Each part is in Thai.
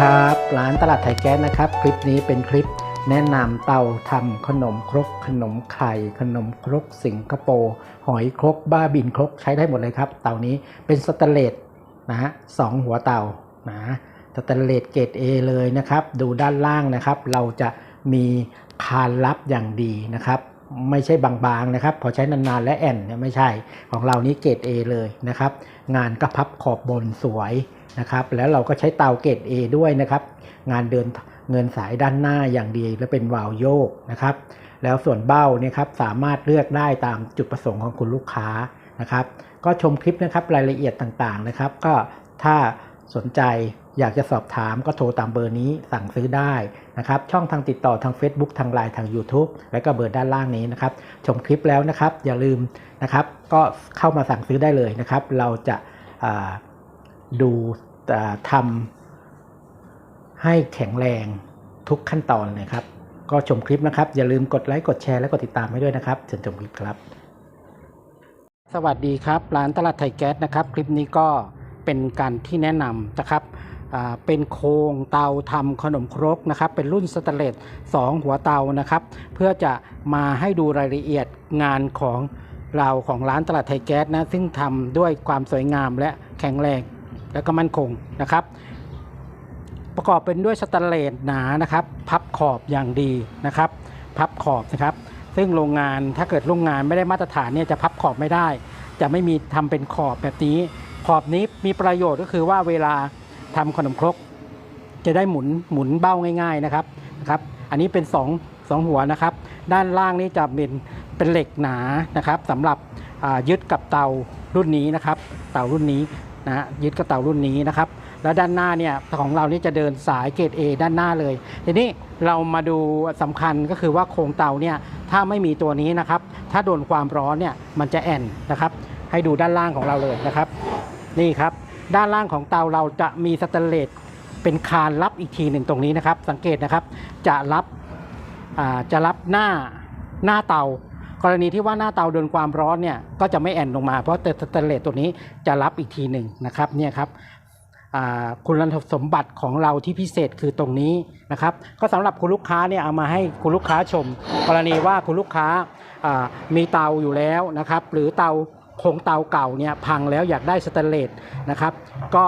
ครับ ร้านตลาดไทยแก๊สนะครับ คลิปนี้เป็นคลิปแนะนำเตาทำขนมครก ขนมไข่ ขนมครกสิงคโปร์หอยครก บ้าบินครกใช้ได้หมดเลยครับ เตานี้เป็นสแตนเลสนะฮะสองหัวเตานะสแตนเลสเกรด A เลยนะครับ ดูด้านล่างนะครับ เราจะมีคานลับอย่างดีนะครับ ไม่ใช่บางๆนะครับ พอใช้นานๆและแอนเนี่ยไม่ใช่ของเรานี้เกรด A เลยนะครับ งานก็พับขอบบนสวย นะครับ แล้วเราก็ใช้เตาเกรด A ด้วยนะครับ งานเดินเงินสายด้านหน้าอย่างดีและเป็นวาลโยกนะครับ แล้วส่วนเบ้าเนี่ยครับสามารถเลือกได้ตามจุดประสงค์ของคุณลูกค้านะครับ ก็ชมคลิปนะครับรายละเอียดต่างๆนะครับ ก็ถ้าสนใจอยากจะสอบถามก็โทรตามเบอร์นี้สั่งซื้อได้นะครับ ช่องทางติดต่อทาง Facebook ทาง Line ทาง YouTube และก็เบอร์ด้านล่างนี้นะครับ ชมคลิปแล้วนะครับ อย่าลืมนะครับ ก็เข้ามาสั่งซื้อได้เลยนะครับ เราจะดู ทำให้แข็งแรงทุกขั้นตอนเลยครับ ก็ชมคลิปนะครับ อย่าลืมกดไลค์กดแชร์และกดติดตามให้ด้วยนะครับเชิญชมคลิปครับ สวัสดีครับร้านตลาดไทยแก๊สนะครับ คลิปนี้ก็เป็นการที่แนะนำนะครับเป็นโครงเตาทำขนมครกนะครับ เป็นรุ่นสแตเลส2หัวเตานะครับ เพื่อจะมาให้ดูรายละเอียดงานของเราของร้านตลาดไทยแก๊สนะ ซึ่งทำด้วยความสวยงามและแข็งแรง และก็มั่นคงนะครับ ประกอบเป็นด้วยสแตนเลสหนานะครับ พับขอบอย่างดีนะครับ พับขอบนะครับ ซึ่งโรงงานถ้าเกิดโรงงานไม่ได้มาตรฐานเนี่ยจะพับขอบไม่ได้ จะไม่มีทำเป็นขอบแบบนี้ ขอบนี้มีประโยชน์ก็คือว่าเวลาทำขนมครก จะได้หมุนหมุนเบ้าง่าย ๆนะครับนะครับ อันนี้เป็น2งหัวนะครับ ด้านล่างนี้จะเป็นเป็นเหล็กหนานะครับสำหรับยึดกับเตารุ่นนี้นะครับ เตารุ่นนี้ นะฮะยึดกับเตารุ่นนี้นะครับ แล้วด้านหน้าเนี่ยของเรานี่จะเดินสายเกรด A ด้านหน้าเลย ทีนี้เรามาดูสำคัญก็คือว่าโครงเตาเนี่ยถ้าไม่มีตัวนี้นะครับ ถ้าโดนความร้อนเนี่ยมันจะแอนนะครับ ให้ดูด้านล่างของเราเลยนะครับ นี่ครับด้านล่างของเตาเราจะมีสแตนเลสเป็นคานรับอีกทีหนึ่งตรงนี้นะครับ สังเกตนะครับ จะรับจะรับหน้าหน้าเตา กรณีที่ว่าหน้าเตาโดนความร้อนเนี่ยก็จะไม่แอนลงมาเพราะสแตนเลสตัวนี้จะรับอีกทีหนึ่งนะครับเนี่ยครับอ่าคุณสมบัติของเราที่พิเศษคือตรงนี้นะครับ ก็สำหรับคุณลูกค้าเนี่ยเอามาให้คุณลูกค้าชม กรณีว่าคุณลูกค้ามีเตาอยู่แล้วนะครับ หรือเตาโครงเตาเก่าเนี่ยพังแล้วอยากได้สแตนเลสนะครับ ก็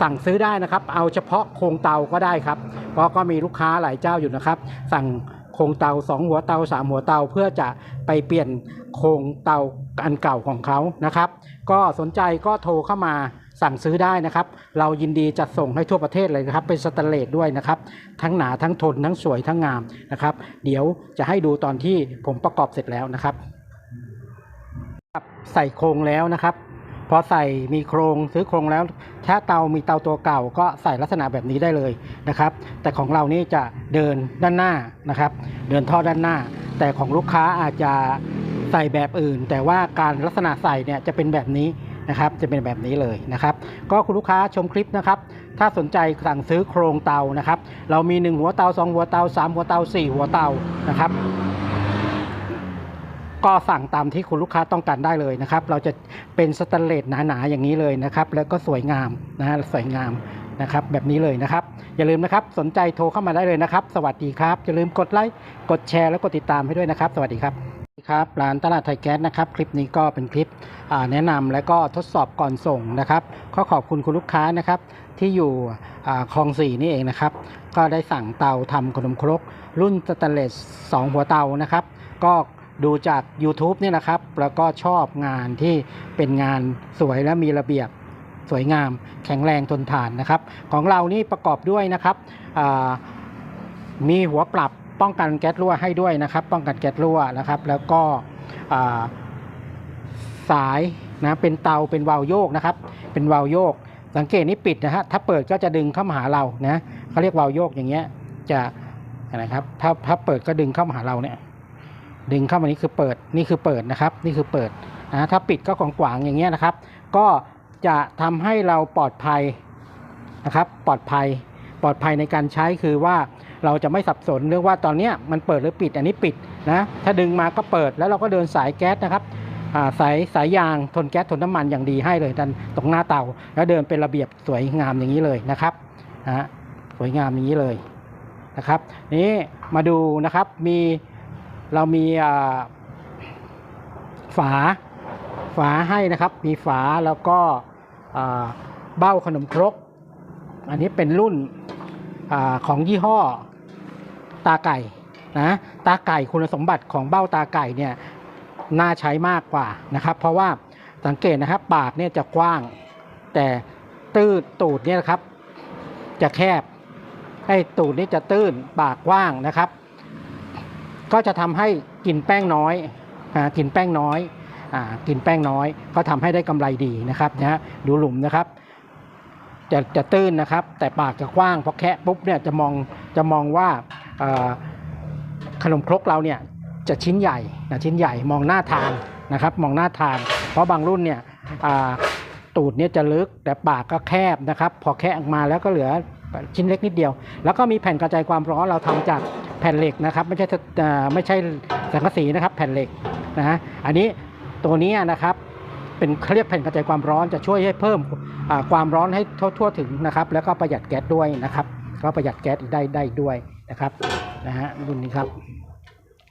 สั่งซื้อได้นะครับ เอาเฉพาะโครงเตาก็ได้ครับ เพราะก็มีลูกค้าหลายเจ้าอยู่นะครับ สั่งโครงเตาสองหัวเตาสามหัวเตาเพื่อจะ ไปเปลี่ยนโครงเตาอันเก่าของเขานะครับ ก็สนใจก็โทรเข้ามาสั่งซื้อได้นะครับ เรายินดีจัดส่งให้ทั่วประเทศเลยนะครับ เป็นสแตนเลสด้วยนะครับ ทั้งหนาทั้งทนทั้งสวยทั้งงามนะครับ เดี๋ยวจะให้ดูตอนที่ผมประกอบเสร็จแล้วนะครับ ใส่โครงแล้วนะครับพอใส่มีโครงซื้อโครงแล้ว ถ้าเตามีเตาตัวเก่า ก็ใส่ลักษณะแบบนี้ได้เลยนะครับ แต่ของเรานี่จะเดินด้านหน้านะครับ เดินท่อด้านหน้า แต่ของลูกค้าอาจจะใส่แบบอื่น แต่ว่าการลักษณะใส่เนี่ยจะเป็นแบบนี้นะครับจะเป็นแบบนี้เลยนะครับ ก็คุณลูกค้าชมคลิปนะครับ ถ้าสนใจสั่งซื้อโครงเตานะครับ เรามี 1 หัวเตา 2 หัวเตา 3 หัวเตา 4 หัวเตานะครับ ก็สั่งตามที่คุณลูกค้าต้องการได้เลยนะครับ เราจะเป็นสแตนเลสหนาๆอย่างนี้เลยนะครับ แล้วก็สวยงามนะฮะสวยงาม นะครับ แบบนี้เลยนะครับ อย่าลืมนะครับ สนใจโทรเข้ามาได้เลยนะครับ สวัสดีครับ อย่าลืมกดไลค์ กดแชร์ และกดติดตามให้ด้วยนะครับ สวัสดีครับครับร้านตลาดไทยแก๊สนะครับ คลิปนี้ก็เป็นคลิปแนะนำและก็ทดสอบก่อนส่งนะครับก็ขอบคุณคุณลูกค้านะครับ ที่อยู่คลองสี่นี่เองนะครับ ก็ได้สั่งเตาทำขนมครก รุ่นสแตนเลส2 หัวเตานะครับ ก็ดูจาก YouTube เนี่ยนะครับ แล้วก็ชอบงานที่เป็นงานสวยและมีระเบียบ สวยงาม แข็งแรงทนทานนะครับ ของเรานี่ประกอบด้วยนะครับมีหัวปรับป้องกันแก๊สรั่วให้ด้วยนะครับ ป้องกันแก๊สรั่วนะครับ แล้วก็สายนะเป็นเตาเป็นวาล์วโยกนะครับ เป็นวาล์วโยก สังเกตนี่ปิดนะฮะถ้าเปิดก็จะดึงเข้ามาหาเรานะเขาเรียกวาล์วโยกอย่างเงี้ยจะนะครับ ถ้าถ้าเปิดก็ดึงเข้ามาหาเราเนี่ย ดึงเข้ามานี่คือเปิดนี่คือเปิดนะครับ นี่คือเปิดนะถ้าปิดก็ขวางๆอย่างเงี้ยนะครับ ก็ จะทำให้เราปลอดภัยนะครับ ปลอดภัย ปลอดภัยในการใช้คือว่าเราจะไม่สับสนเรื่องว่าตอนนี้มันเปิดหรือปิด อันนี้ปิดนะ ถ้าดึงมาก็เปิดแล้วเราก็เดินสายแก๊สนะครับาสายสายยางทนแก๊สทนน้ำมันอย่างดีให้เลยดันตรงหน้าเตา แล้วเดินเป็นระเบียบสวยงามอย่างนี้เลยนะครับนะสวยงามอย่างนี้เลยนะครับ นี่มาดูนะครับมีเรามีฝาฝาให้นะครับ มีฝาแล้วก็ เบ้าขนมครก อันนี้เป็นรุ่นอของยี่ห้อตาไก่นะตาไก่คุณสมบัติของเบ้าตาไก่เนี่ยน่าใช้มากกว่านะครับ เพราะว่าสังเกตนะครับปากเนี่ยจะกว้าง แต่ตื้นตูดเนี่ยครับ จะแคบให้ตูดนี่จะตื้นปากกว้างนะครับ ก็จะทำให้กินแป้งน้อยอกินแป้งน้อย กินแป้งน้อย ก็ทำให้ได้กำไรดีนะครับนะฮะดูหลุมนะครับ จะจะตื้นนะครับ แต่ปากจะกว้างพอแคะปุ๊บเนี่ยจะมองจะมองว่าขนมครกเราเนี่ยจะชิ้นใหญ่นะชิ้นใหญ่มองหน้าทานนะครับ มองหน้าทาน เพราะบางรุ่นเนี่ยตูดเนี่ยจะลึกแต่ปากก็แคบนะครับ พอแคะออกมาแล้วก็เหลือชิ้นเล็กนิดเดียว แล้วก็มีแผ่นกระจายความร้อนเราทำจากแผ่นเหล็กนะครับ ไม่ใช่ไม่ใช่สังกะสีนะครับ แผ่นเหล็กนะฮะอันนี้ ตัวนี้นะครับเป็นเขาเรียกแผ่นกระจายความร้อนจะช่วยให้เพิ่มความร้อนให้ทั่วทั่วถึงนะครับ แล้วก็ประหยัดแก๊สด้วยนะครับ ก็ประหยัดแก๊สได้ได้ด้วยนะครับนะฮะรุ่นนี้ครับ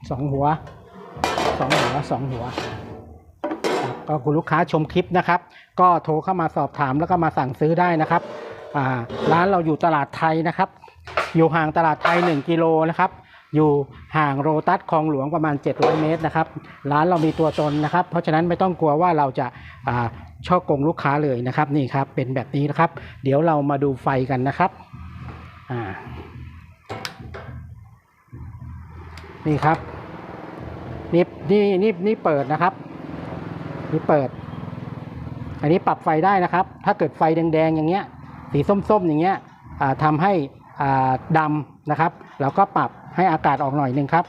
สองหัวสองหัวสองหัวก็คุณลูกค้าชมคลิปนะครับ ก็โทรเข้ามาสอบถามแล้วก็มาสั่งซื้อได้นะครับร้านเราอยู่ตลาดไทยนะครับ อยู่ห่างตลาดไทย 1 กิโลนะครับ อยู่ห่างโรตัสคลองหลวงประมาณ 700 เมตรนะครับ ร้านเรามีตัวตนนะครับ เพราะฉะนั้นไม่ต้องกลัวว่าเราจะาช่อกงลูกค้าเลยนะครับนี่ครับเป็นแบบนี้นะครับ เดี๋ยวเรามาดูไฟกันนะครับนี่ครับนี่นี่นี่นี่เปิดนะครับนี่เปิด อันนี้ปรับไฟได้นะครับ ถ้าเกิดไฟแดงๆอย่างเงี้ย สีส้มๆอย่างเงี้ยทำให้ดำนะครับ แล้วก็ปรับ ให้อากาศออกหน่อยหนึ่งครับ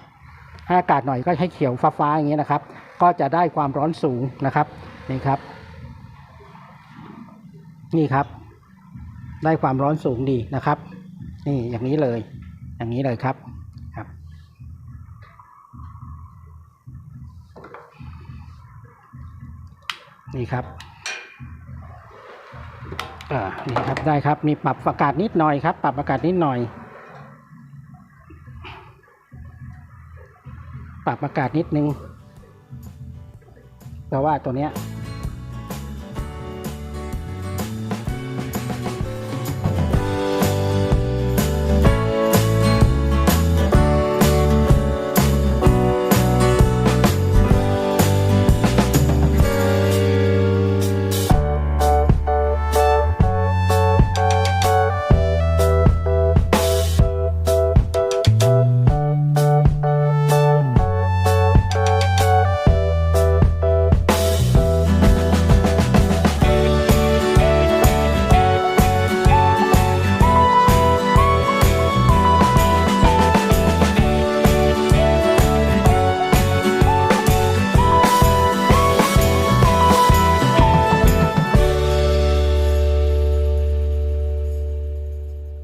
ให้อากาศหน่อยก็ให้เขียวฟ้าๆอย่างเงี้ยนะครับ ก็จะได้ความร้อนสูงนะครับนี่ครับ นี่ครับ ได้ความร้อนสูงดีนะครับ นี่อย่างนี้เลย อย่างนี้เลยครับครับ นี่ครับอ่านี่ครับได้ครับมีปรับอากาศนิดหน่อยครับ ปรับอากาศนิดหน่อย ปรับอากาศนิดนึง เพราะว่าตัวเนี้ย